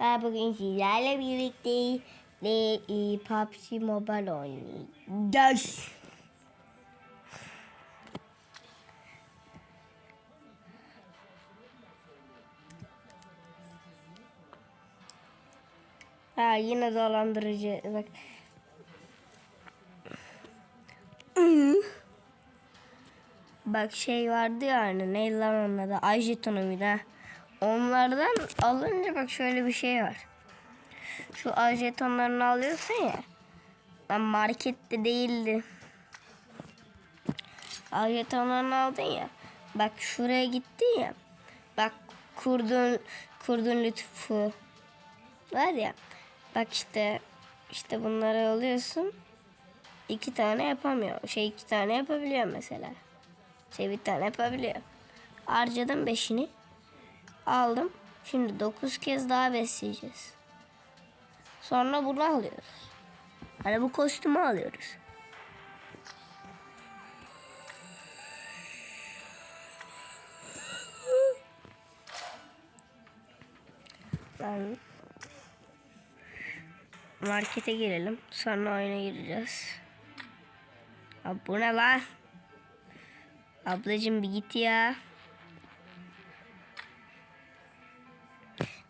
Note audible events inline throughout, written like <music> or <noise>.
Ben bugün sizlerle birlikte de e, PUBG Mobile oynayacağız. Ha yine dolandırıcı bak. Bak şey vardı ya hani neydi lan onun adı? Ay jetonu bir de. Onlardan alınca bak şöyle bir şey var. Şu jetonlarını alıyorsun ya. Ben markette değildi. Jetonlarını aldın ya. Bak şuraya gittin ya. Bak kurdun kurdun lütfu var ya. Bak işte işte bunları alıyorsun. iki tane yapamıyor. Şey iki tane yapabiliyor mesela. Şey bir tane yapabiliyor. Harcadım beşini. Aldım. Şimdi dokuz kez daha besleyeceğiz. Sonra bunu alıyoruz. Hani bu kostümü alıyoruz. Ben markete girelim. Sonra oyuna gireceğiz. Abi bu ne lan? Ablacım bir git ya.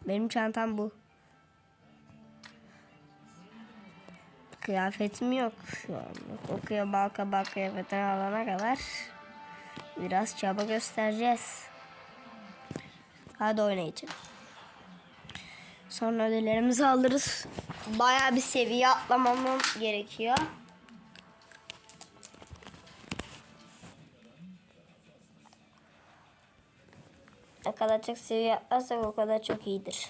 Benim çantam bu. Kıyafetim yok şu an. Okuya balka bal kıyafetini alana kadar biraz çaba göstereceğiz. Hadi oynayacağım. Sonra ödüllerimizi alırız. Bayağı bir seviye atlamamam gerekiyor. Ne kadar çok seviye atlarsak o kadar çok iyidir.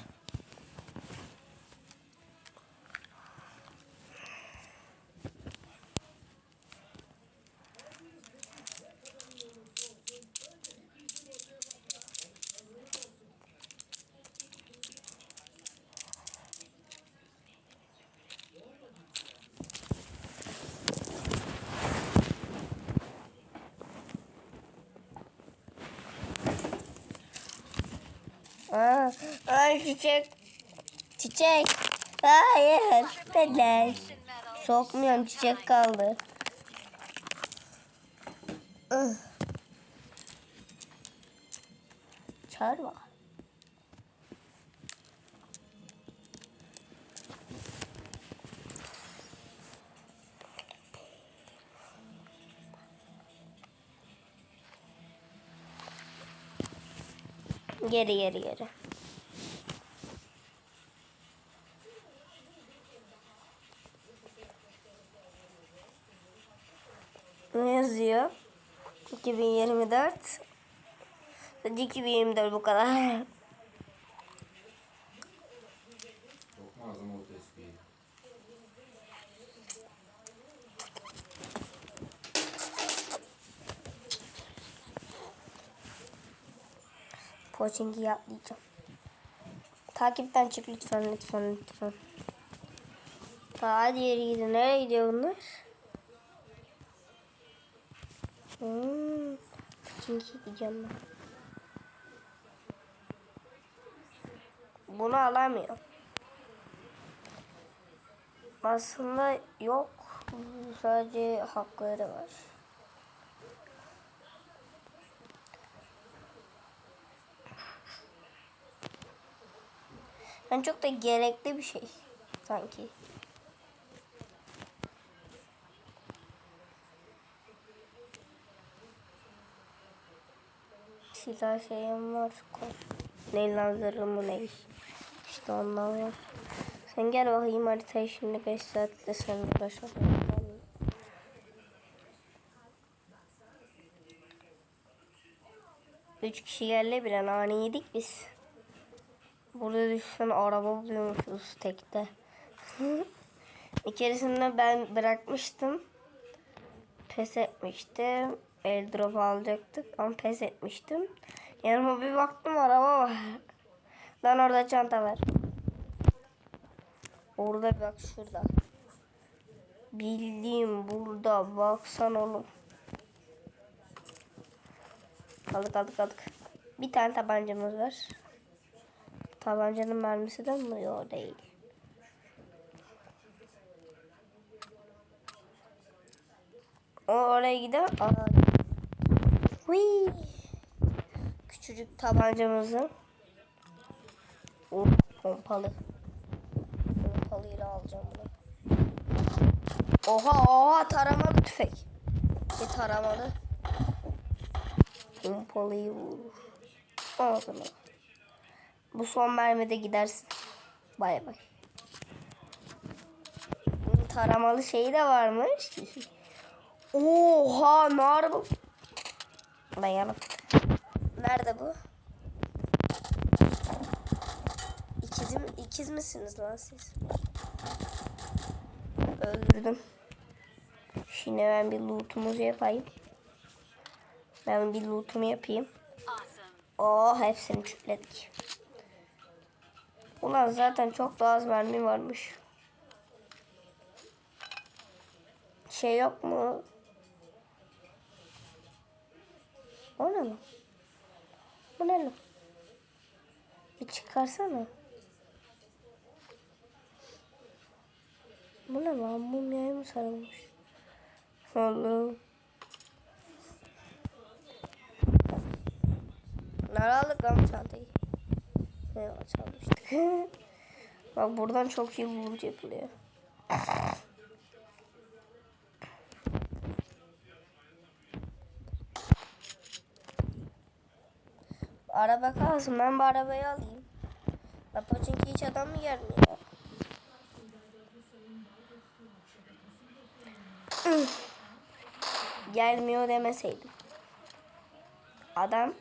Aa, ay çiçek. Çiçek. Hayır. Beden. Sokmuyorum çiçek kaldı. Çağır bak. Geri geri geri. Ne yazıyor? 2024. Hadi 2024 bu kadar. Poçinki yapmayacağım. Takipten çık lütfen lütfen lütfen. Hadi yere gidin. Nereye gidiyor bunlar? Hmm. Poçinki gideceğim ben. Bunu alamıyorum. Aslında yok. Sadece hakları var. Yani çok da gerekli bir şey sanki. Silah şeyim var. Ne lazeri mı ne iş. İşte ondan var. Sen gel bakayım haritayı şimdi 5 saatte sen uğraşalım. Üç kişi geldi bile nane yedik biz. Burada düşen araba buluyormuşuz tekte. <laughs> Bir keresinde ben bırakmıştım. Pes etmiştim. Airdrop alacaktık ama pes etmiştim. Yanıma bir baktım araba var. <laughs> Lan orada çanta var. Orada bak şurada. Bildiğim burada baksan oğlum. Kaldık kaldık kaldık. Bir tane tabancamız var. Tabancanın mermisi de mi? Yok değil. O oraya gider. Aa. Hui. Küçücük tabancamızı. O pompalı. Pompalıyla alacağım bunu. Oha oha taramalı tüfek. Bir taramalı. Pompalıyı vurur. O zaman. Bu son mermide gidersin. Bay bay. Bunun taramalı şeyi de varmış. Oha nar bu. Dayanıp. Nerede bu? İkiz, mi, ikiz misiniz lan siz? Öldürdüm. Şimdi ben bir lootumuzu yapayım. Ben bir lootumu yapayım. Oh hepsini çüpledik. Ulan zaten çok daha az mermi varmış. Şey yok mu? O ne lan? Bu ne lan? Bir çıkarsana. Bu ne lan? Mumyaya mı sarılmış? Allah'ım. Nerede aldık lan çantayı? Evet çalmıştık. <laughs> Bak buradan çok iyi vuruş yapılıyor. Araba kalsın ben bu arabayı alayım. Çünkü hiç adam mı gelmiyor? <clears throat> Gelmiyor demeseydim. Adam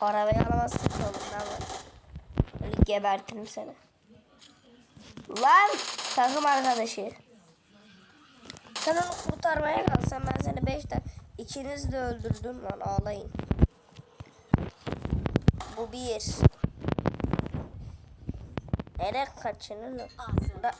arabayı alamazsın ben var. Öyle gebertirim seni. Lan takım arkadaşı. Sen onu kurtarmaya kalksan ben seni 5 de ikiniz de öldürdüm lan ağlayın. Bu bir. Nereye kaçının? Da,